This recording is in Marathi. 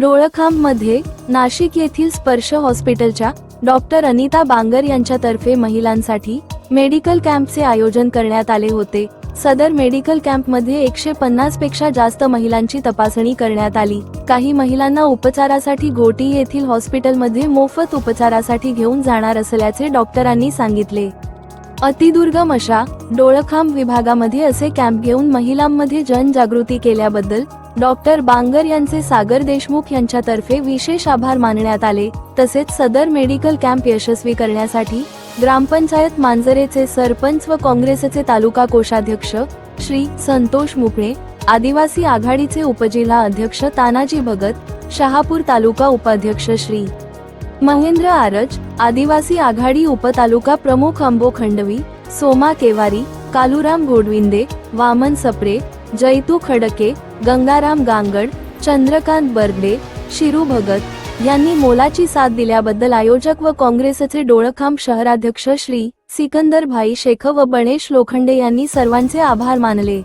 डोळखांबमध्ये नाशिक येथील स्पर्श हॉस्पिटलच्या डॉक्टर अनिता बांगर यांच्यातर्फे महिलांसाठी मेडिकल कॅम्पचे आयोजन करण्यात आले होते. सदर मेडिकल कॅम्पमध्ये एकशे पन्नासपेक्षा जास्त महिलांची तपासणी करण्यात आली. काही महिलांना उपचारासाठी घोटी येथील हॉस्पिटलमध्ये मोफत उपचारासाठी घेऊन जाणार असल्याचे डॉक्टरांनी सांगितले. अतिदुर्गम अशा डोळखांब विभागामध्ये असे कॅम्प घेऊन महिलांमध्ये जनजागृती केल्याबद्दल डॉक्टर बांगर यांचे सागर देशमुख यांच्यातर्फे विशेष आभार मानण्यात आले. तसेच सदर मेडिकल कॅम्प यशस्वी करण्यासाठी ग्रामपंचायत मांजरेचे सरपंच व काँग्रेसचे तालुका कोषाध्यक्ष श्री संतोष मुकळे आदिवासी आघाडीचे उपजिल्हा अध्यक्ष तानाजी भगत शहापूर तालुका उपाध्यक्ष श्री महेंद्र आरज आदिवासी आघाडी उपतालुका प्रमुख अंबो खंडवी सोमा केवारी कालुराम गोडविंदे वामन सप्रे जैतू खडके गंगाराम गांगड चंद्रकांत बर्डे शिरू भगत यांनी मोलाची साथ दिल्याबद्दल आयोजक व काँग्रेसचे डोळखांब शहराध्यक्ष श्री सिकंदर भाई शेख व बणेश लोखंडे यांनी सर्वांचे आभार मानले.